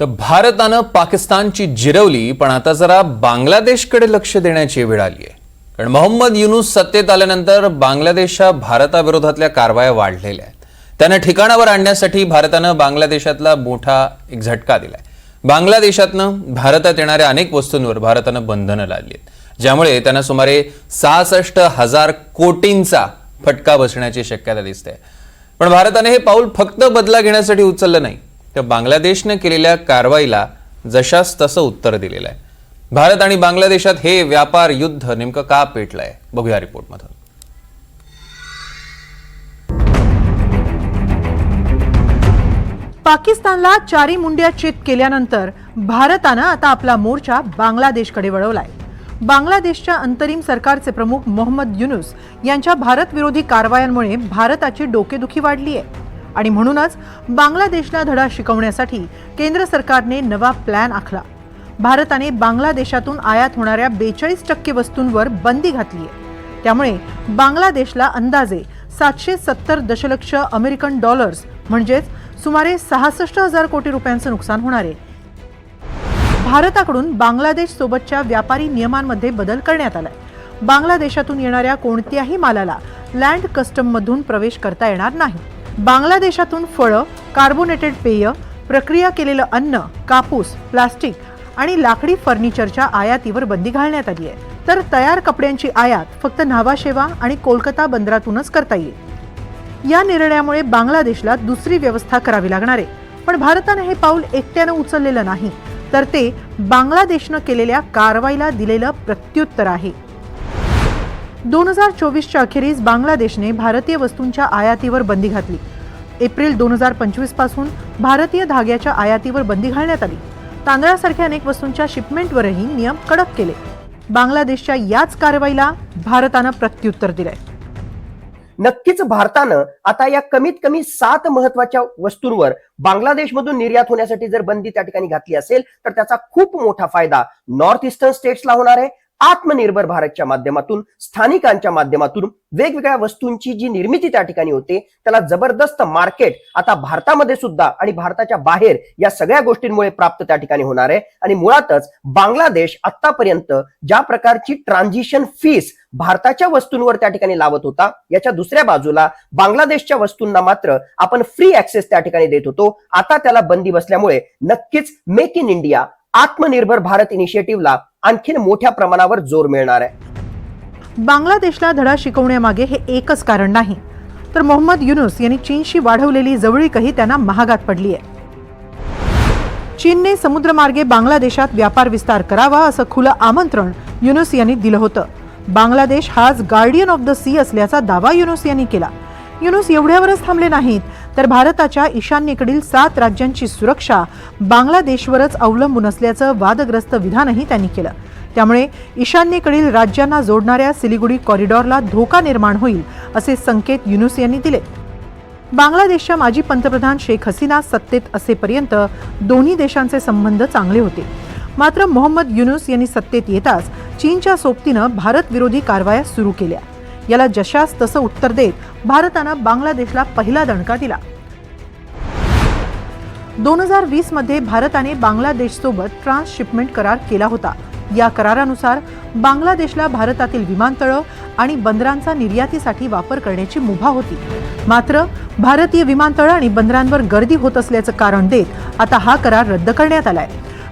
तर भारतानं पाकिस्तानची जिरवली पण आता जरा बांगलादेशकडे लक्ष देण्याची वेळ आली आहे. कारण मोहम्मद युनुस सत्तेत आल्यानंतर बांगलादेशच्या भारताविरोधातल्या कारवाया वाढलेल्या आहेत. त्यांना ठिकाणावर आणण्यासाठी भारतानं बांगलादेशातला मोठा एक झटका दिलाय. बांगलादेशातनं भारतात येणाऱ्या अनेक वस्तूंवर भारतानं बंधनं लादली आहेत. ज्यामुळे त्यांना सुमारे सहासष्ट हजार कोटींचा फटका बसण्याची शक्यता दिसते. पण भारताने हे पाऊल फक्त बदला घेण्यासाठी उचललं नाही. तर बांगलादेशनं केलेल्या कारवाईला जशास तसं उत्तर दिलेलं आहे. भारत आणि बांगलादेशात हे व्यापार युद्ध नेमकं का पेटलंय? बघूया रिपोर्टमधून. पाकिस्तानला चारी मुंड्या चेत केल्यानंतर भारतानं आता आपला मोर्चा बांगलादेशकडे वळवलाय. बांगलादेशच्या अंतरिम सरकारचे प्रमुख मोहम्मद युनुस यांच्या भारत विरोधी कारवायांमुळे भारताची डोकेदुखी वाढली आहे आणि म्हणूनच बांगलादेशला धडा शिकवण्यासाठी केंद्र सरकारने नवा प्लॅन आखला. भारताने बांगलादेशातून आयात होणाऱ्या बेचाळीस टक्के वस्तूंवर बंदी घातली आहे. त्यामुळे बांगलादेशला अंदाजे सातशे सत्तर दशलक्ष अमेरिकन डॉलर्स म्हणजेच सुमारे सहासष्ट हजार कोटी रुपयांचं नुकसान होणार आहे. भारताकडून बांगलादेश सोबतच्या व्यापारी नियमांमध्ये बदल करण्यात आलाय. बांगलादेशातून येणाऱ्या कोणत्याही मालाला लँड कस्टम मधून प्रवेश करता येणार नाही. बांगलादेशातून फळं कार्बोनेटेड पेय प्रक्रिया केलेलं अन्न कापूस प्लास्टिक आणि लाकडी फर्निचरच्या आयातीवर बंदी घालण्यात आली आहे. तर तयार कपड्यांची आयात फक्त न्हावाशेवा आणि कोलकाता बंदरातूनच करता येईल. या निर्णयामुळे बांगलादेशला दुसरी व्यवस्था करावी लागणार आहे. पण भारतानं हे पाऊल एकट्यानं उचललेलं नाही. तर ते बांगलादेशनं केलेल्या कारवाईला दिलेलं प्रत्युत्तर आहे. दोन हजार चोवीसच्या अखेरीस बांगलादेशने भारतीय वस्तूंच्या आयातीवर बंदी घातली. एप्रिल दोन हजार पंचवीसपासून भारतीय धाग्याच्या आयातीवर बंदी घालण्यात आली. तांदळासारख्या अनेक वस्तूंच्या शिपमेंटवरही नियम कडक केले. बांगलादेशच्या याच कारवाईला भारतानं प्रत्युत्तर दिलंय. नक्कीच भारतानं आता या कमीत कमी सात महत्त्वाच्या वस्तूंवर बांगलादेशमधून निर्यात होण्यासाठी जर बंदी त्या ठिकाणी घातली असेल तर त्याचा खूप मोठा फायदा नॉर्थ इस्टर्न स्टेट्सला होणार आहे. आत्मनिर्भर भारतच्या माध्यमातून स्थानिकांच्या माध्यमातून वेगवेगळ्या वस्तूंची जी निर्मिती त्या ठिकाणी होते त्याला जबरदस्त मार्केट आता भारतामध्ये सुद्धा आणि भारताच्या बाहेर या सगळ्या गोष्टींमुळे प्राप्त त्या ठिकाणी होणार आहे. आणि मुळातच बांगलादेश आतापर्यंत ज्या प्रकारची ट्रान्झिशन फीस भारताच्या वस्तूंवर त्या ठिकाणी लावत होता याच्या दुसऱ्या बाजूला बांगलादेशच्या वस्तूंना मात्र आपण फ्री ऍक्सेस त्या ठिकाणी देत होतो. आता त्याला बंदी बसल्यामुळे नक्कीच मेक इन इंडिया आत्मनिर्भर भारत इनिशिएटिव्हला आणखीन मोठ्या प्रमाणावर जोर मिळणार आहे. बांगलादेशला धडा शिकवण्यामागे हे एकच कारण नाही. तर मोहम्मद युनुस यांनी चीनशी वाढवलेली जवळीकही त्यांना महागात पडली आहे. चीनने समुद्रमार्गे बांगलादेशात व्यापार विस्तार करावा असं खुलं आमंत्रण युनुस यांनी दिलं होतं. बांगलादेश हाच गार्डियन ऑफ द सी असल्याचा दावा युनुस यांनी केला. युनुस एवढ्यावरच थांबले नाहीत तर भारताच्या ईशान्येकडील सात राज्यांची सुरक्षा बांगलादेशवरच अवलंबून असल्याचं वादग्रस्त विधानही त्यांनी केलं. त्यामुळे ईशान्येकडील राज्यांना जोडणाऱ्या सिलिगुडी कॉरिडॉरला धोका निर्माण होईल असे संकेत युनुस यांनी दिले. बांगलादेशच्या माजी पंतप्रधान शेख हसीना सत्तेत असेपर्यंत दोन्ही देशांचे संबंध चांगले होते. मात्र मोहम्मद युनुस यांनी सत्तेत येताच चीनच्या सोबतीनं भारत विरोधी कारवाया सुरू केल्या. याला जशास तसं उत्तर देत भारतानं बांगलादेशला पहिला दणका दिला. दोन हजार वीसमध्ये भारताने बांगलादेशसोबत ट्रान्सशिपमेंट करार केला होता. या करारानुसार बांगलादेशला भारतातील विमानतळं आणि बंदरांचा निर्यातीसाठी वापर करण्याची मुभा होती. मात्र भारतीय विमानतळं आणि बंदरांवर गर्दी होत असल्याचं कारण देत आता हा करार रद्द करण्यात आलाय.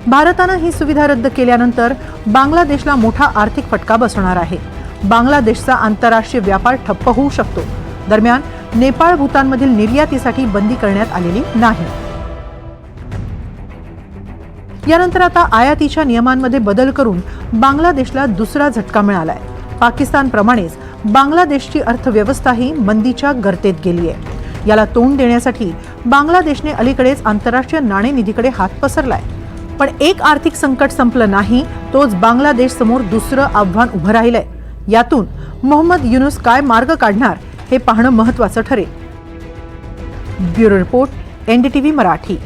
भारतानं ही सुविधा रद्द केल्यानंतर बांगलादेशला मोठा आर्थिक फटका बसणार आहे. बांगलादेशचा आंतरराष्ट्रीय व्यापार ठप्प होऊ शकतो. दरम्यान नेपाळ भूतानमधील निर्यातीसाठी बंदी करण्यात आलेली नाही. यानंतर आता आयातीच्या नियमांमध्ये बदल करून बांगलादेशला दुसरा झटका मिळालाय. पाकिस्तानप्रमाणेच बांगलादेशची अर्थव्यवस्थाही मंदीच्या गर्तेत गेली आहे याला तोंड देण्यासाठी बांगलादेशने अलीकडेच आंतरराष्ट्रीय नाणेनिधीकडे हात पसरलाय. पण एक आर्थिक संकट संपलं नाही तोच बांगलादेश समोर दुसरं आव्हान उभं राहिलंय. यातून मोहम्मद युनुस काय मार्ग काढणार हे पाहणं महत्वाचं ठरेल. Bureau report NDTV Marathi.